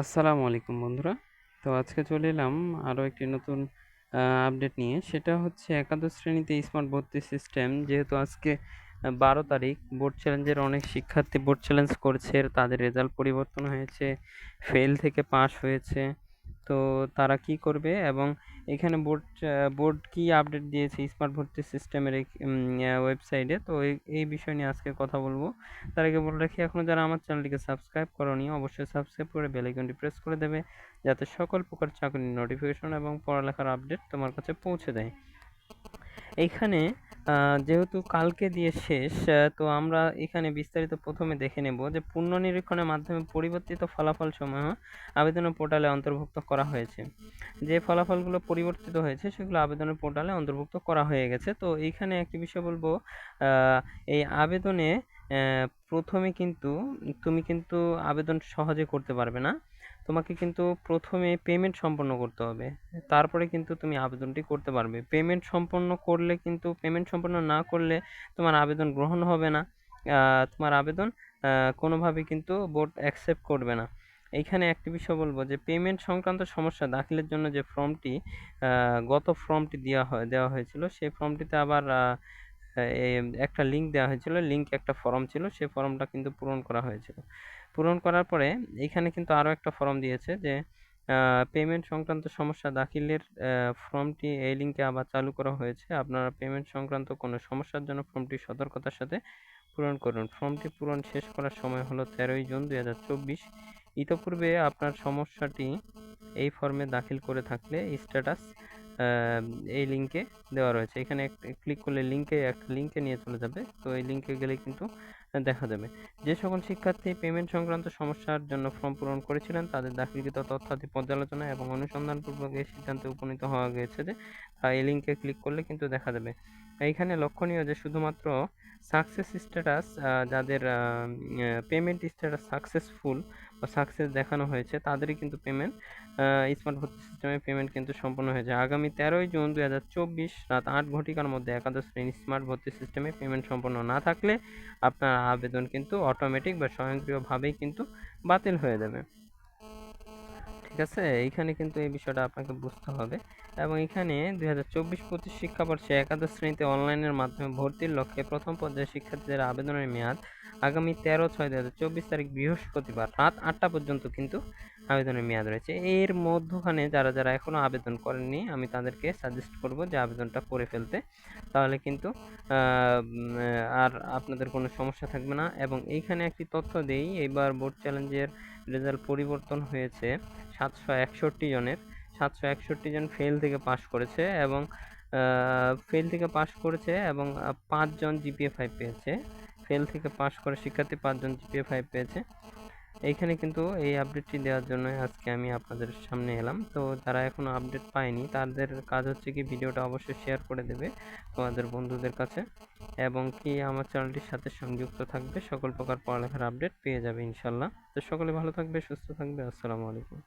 আসসালামু আলাইকুম বন্ধুরা। তো আজকে চলে এলাম আরও একটি নতুন আপডেট নিয়ে। সেটা হচ্ছে একাদশ শ্রেণীতে স্মার্ট ভর্তি সিস্টেম যেহেতু আজকে বারো তারিখ বোর্ড চ্যালেঞ্জের অনেক শিক্ষার্থী বোর্ড চ্যালেঞ্জ করছে, তাদের রেজাল্ট পরিবর্তন হয়েছে ফেল থেকে পাস হয়েছে। তো তারা কি করবে? এবং এখানে বোর্ড বোর্ড কি আপডেট দিয়েছে স্মার্ট ভর্তি সিস্টেমের ওয়েবসাইটে? তো এই বিষয় নিয়ে আজকে কথা বলব। তার আগে বলে রাখি এখনও যারা আমার চ্যানেলটিকে সাবস্ক্রাইব করনি, অবশ্যই সাবস্ক্রাইব করে বেল আইকনটি প্রেস করে দেবে, যাতে সকল প্রকার চাকরির নোটিফিকেশন এবং পড়ালেখার আপডেট তোমার কাছে পৌঁছে দেয়। এইখানে যেহেতু কালকে দিয়ে শেষ তো আমরা এখানে বিস্তারিত প্রথমে দেখে নেব যে পুনর্নিরীক্ষণের মাধ্যমে পরিবর্তিত ফলাফল সমূহ আবেদনের পোর্টালে অন্তর্ভুক্ত করা হয়েছে। যে ফলাফলগুলো পরিবর্তিত হয়েছে, সেগুলো আবেদনের পোর্টালে অন্তর্ভুক্ত করা হয়ে গেছে। তো এইখানে একটি বিষয় বলব এই আবেদনে প্রথমে কিন্তু, তুমি কিন্তু আবেদন সহজে করতে পারবে না। তোমাকে কিন্তু প্রথমে পেমেন্ট সম্পন্ন করতে হবে। তারপরে কিন্তু তুমি আবেদনটি করতে পারবে। পেমেন্ট সম্পন্ন করলে কিন্তু পেমেন্ট সম্পন্ন না করলে তোমার আবেদন গ্রহণ হবে না। তোমার আবেদন কোনোভাবে কিন্তু বোর্ড অ্যাকসেপ্ট করবে না। এইখানে একটি বিষয় বলব যে পেমেন্ট সংক্রান্ত সমস্যা দাখিলের জন্য যে ফর্মটি গত ফর্মটি দেওয়া হয়, দেওয়া হয়েছিল, সেই ফর্মটিতে আবার একটা লিঙ্ক দেওয়া হয়েছিল লিঙ্ক একটা ফর্ম ছিল সেই ফর্মটা কিন্তু পূরণ করা হয়েছিল। পূরণ করার পরে এখানে কিন্তু আরও একটা ফর্ম দিয়েছে যে পেমেন্ট সংক্রান্ত সমস্যা দাখিলের ফর্মটি এই লিঙ্কে আবার চালু করা হয়েছে। আপনারা পেমেন্ট সংক্রান্ত কোনো সমস্যার জন্য ফর্মটি সতর্কতার সাথে পূরণ করুন। ফর্মটি পূরণ শেষ করার সময় হলো তেরোই জুন দুই হাজার চব্বিশ। ইতোপূর্বে আপনার সমস্যাটি এই ফর্মে দাখিল করে থাকলে স্ট্যাটাস এই লিঙ্কে দেওয়া রয়েছে। এখানে ক্লিক করলে লিঙ্কে একটা লিঙ্কে নিয়ে চলে যাবে। তো এই লিঙ্কে গেলে কিন্তু দেখা যাবে। যে সকল শিক্ষার্থী পেমেন্ট সংক্রান্ত সমস্যার জন্য ফর্ম পূরণ করেছিলেন, তাদের দাখিলকৃত তথ্যাদি পর্যালোচনা এবং অনুসন্ধানপূর্বক এই সিদ্ধান্তে উপনীত হওয়া গেছে যে এই লিঙ্কে ক্লিক করলে কিন্তু দেখা যাবে। এইখানে লক্ষণীয় যে শুধুমাত্র সাকসেস স্ট্যাটাস যাদের পেমেন্ট স্ট্যাটাস সাকসেসফুল বা সাকসেস দেখানো হয়েছে, তাদেরই কিন্তু পেমেন্ট স্মার্ট ভর্তি সিস্টেমে পেমেন্ট কিন্তু সম্পন্ন হয়েছে। আগামী তেরোই জুন দু হাজার চব্বিশ রাত আট ঘটিকার মধ্যে একাদশ শ্রেণি স্মার্ট ভর্তি সিস্টেমে পেমেন্ট সম্পন্ন না থাকলে আপনার আবেদন কিন্তু অটোমেটিক বা স্বয়ংক্রিয়ভাবেই কিন্তু বাতিল হয়ে যাবে। ঠিক আছে, এইখানে কিন্তু এই বিষয়টা আপনাকে বুঝতে হবে। এবং এখানে দুই হাজার চব্বিশ পঁচিশ শিক্ষাবর্ষে একাদশ শ্রেণীতে অনলাইনের মাধ্যমে ভর্তির লক্ষ্যে প্রথম পর্যায়ে শিক্ষার্থীদের আবেদনের মেয়াদ আগামী তেরো ছয় দু হাজার চব্বিশ তারিখ বৃহস্পতিবার রাত আটটা পর্যন্ত কিন্তু আবেদনের মেয়াদ রয়েছে। এর মধ্যখানে যারা যারা এখনও আবেদন করেননি, আমি তাদেরকে সাজেস্ট করব যে আবেদনটা করে ফেলতে। তাহলে কিন্তু আর আপনাদের কোনো সমস্যা থাকবে না। এবং এইখানে একটি তথ্য দেই, এবার বোর্ড চ্যালেঞ্জের রেজাল্ট পরিবর্তন হয়েছে সাতশো একষট্টি জনের। সাতশো একষট্টি জন ফেল থেকে পাশ করেছে এবং ফেল থেকে পাশ করেছে এবং পাঁচজন জিপিএ ফাইভ পেয়েছে। ফেল থেকে পাশ করে শিক্ষার্থী পাঁচজন জিপিএ ফাইভ পেয়েছে। এইখানে কিন্তু এই আপডেটটি দেওয়ার জন্য আজকে আমি আপনাদের সামনে এলাম। তো যারা এখনও আপডেট পায়নি, তাদের কাজ হচ্ছে কি ভিডিওটা অবশ্যই শেয়ার করে দেবে তোমাদের বন্ধুদের কাছে এবং কি আমার চ্যানেলটির সাথে সংযুক্ত থাকবে, সকল প্রকার পড়ালেখার আপডেট পেয়ে যাবে ইনশাল্লাহ। তো সকলে ভালো থাকবে, সুস্থ থাকবে, আসসালামু আলাইকুম।